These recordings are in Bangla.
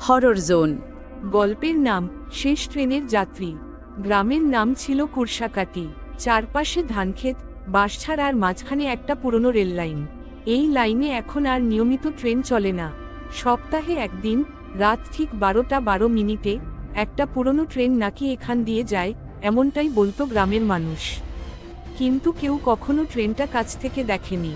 হরর জোন গল্পের নাম শেষ ট্রেনের যাত্রী। গ্রামের নাম ছিল কুরসাকাটি। চারপাশে ধানক্ষেত বাঁশছাড় আর মাঝখানে একটা পুরনো রেল লাইন। এই লাইনে এখন আর নিয়মিত ট্রেন চলে না। সপ্তাহে একদিন, রাত ঠিক বারোটা বারো মিনিটে, একটা পুরনো ট্রেন নাকি এখান দিয়ে যায়, এমনটাই বলতো গ্রামের মানুষ। কিন্তু কেউ কখনো ট্রেনটা কাছ থেকে দেখেনি।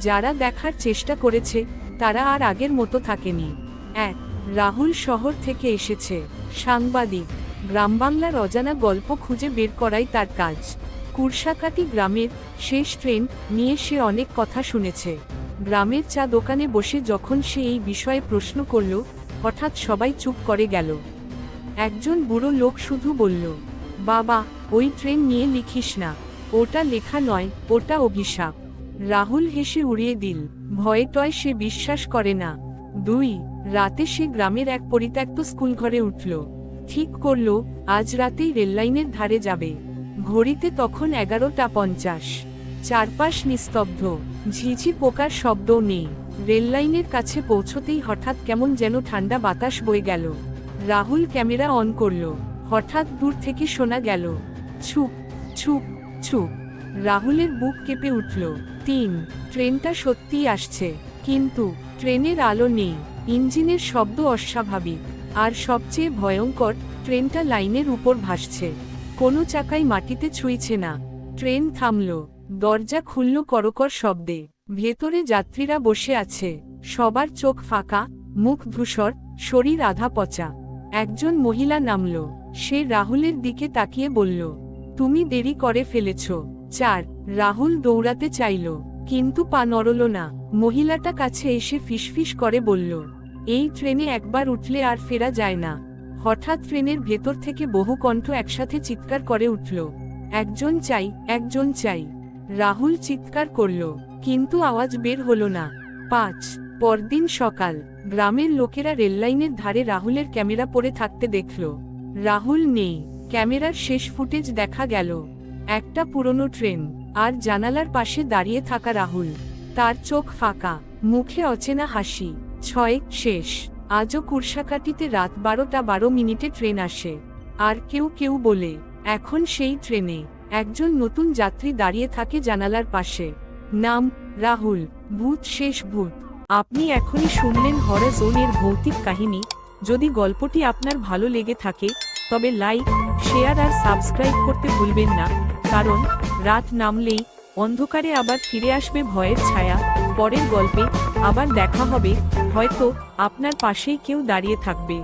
যারা দেখার চেষ্টা করেছে, তারা আর আগের মতো থাকেনি। এক রাহুল শহর থেকে এসেছে। সাংবাদিক গ্রাম বাংলার অজানা গল্প খুঁজে বের করাই তার কাজ। কুরসাকাটি গ্রামের শেষ ট্রেন নিয়ে সে অনেক কথা শুনেছে। গ্রামের চা দোকানে বসে যখন সে এই বিষয়ে প্রশ্ন করল, হঠাৎ সবাই চুপ করে গেল। একজন বুড়ো লোক শুধু বলল, বাবা, ওই ট্রেন নিয়ে লিখিস না। ওটা লেখা নয়, ওটা অভিশাপ। রাহুল হেসে উড়িয়ে দিল, ভয়ে টয়, সে বিশ্বাস করে না। দুই রাতে সে গ্রামের এক পরিত্যক্ত স্কুল ঘরে উঠল। ঠিক করল, আজ রাতেই রেললাইনের ধারে যাবে। ঘড়িতে তখন এগারোটা পঞ্চাশ। চারপাশ নিস্তব্ধ। ঝিঝি পোকার শব্দও নেই। রেললাইনের কাছে পৌঁছতেই হঠাৎ কেমন যেন ঠান্ডা বাতাস বয়ে গেল। রাহুল ক্যামেরা অন করল। হঠাৎ দূর থেকে শোনা গেল, ছুপ ছুপ ছুপ। রাহুলের বুক কেঁপে উঠল, তিন, ট্রেনটা সত্যিই আসছে। কিন্তু, ট্রেনের আলো নেই। ইঞ্জিনের শব্দ অস্বাভাবিক, আর সবচেয়ে ভয়ঙ্কর, ট্রেনটা লাইনের উপর ভাসছে। কোনো চাকাই মাটিতে ছুঁইছে না। ট্রেন থামল। দরজা খুলল করকর শব্দে। ভেতরে যাত্রীরা বসে আছে। সবার চোখ ফাঁকা, মুখ ধূসর, শরীর আধা পচা। একজন মহিলা নামল। সে রাহুলের দিকে তাকিয়ে বলল, তুমি দেরি করে ফেলেছ। চার, রাহুল দৌড়াতে চাইল। কিন্তু পা নড়ল না। মহিলাটা কাছে এসে ফিসফিস করে বলল এই ট্রেনে একবার উঠলে আর ফেরা যায় না। হঠাৎ ট্রেনের ভেতর থেকে বহু কণ্ঠ একসাথে চিৎকার করে উঠল, একজন চাই একজন চাই। রাহুল চিৎকার করল, কিন্তু আওয়াজ বের হলো না। পাঁচ, পরদিন সকাল, গ্রামের লোকেরা রেললাইনের ধারে রাহুলের ক্যামেরা পরে থাকতে দেখল। রাহুল নেই, ক্যামেরার শেষ ফুটেজ দেখা গেল। একটা পুরনো ট্রেন, আর জানালার পাশে দাঁড়িয়ে থাকা রাহুল। তার চোখ ফাঁকা, মুখে অচেনা হাসি। ছয়, শেষ। আজও কুরসাকাটিতে রাত বারোটা বারো মিনিটে ট্রেন আসে। আর কেউ কেউ বলে, এখন সেই ট্রেনে একজন নতুন যাত্রী দাঁড়িয়ে থাকে জানালার পাশে। নাম, রাহুল। ভূত, শেষ ভূত। আপনি এখনই শুনলেন হরর জোনের ভৌতিক কাহিনী। যদি গল্পটি আপনার ভালো লেগে থাকে, তবে লাইক, শেয়ার আর সাবস্ক্রাইব করতে ভুলবেন না। কারণ, রাত নামলেই অন্ধকারে আবার ফিরে আসবে ভয়ের ছায়া। পরের গল্পে আবার দেখা হবে। হয়তো আপনার পাশেই কেউ দাঁড়িয়ে থাকবে।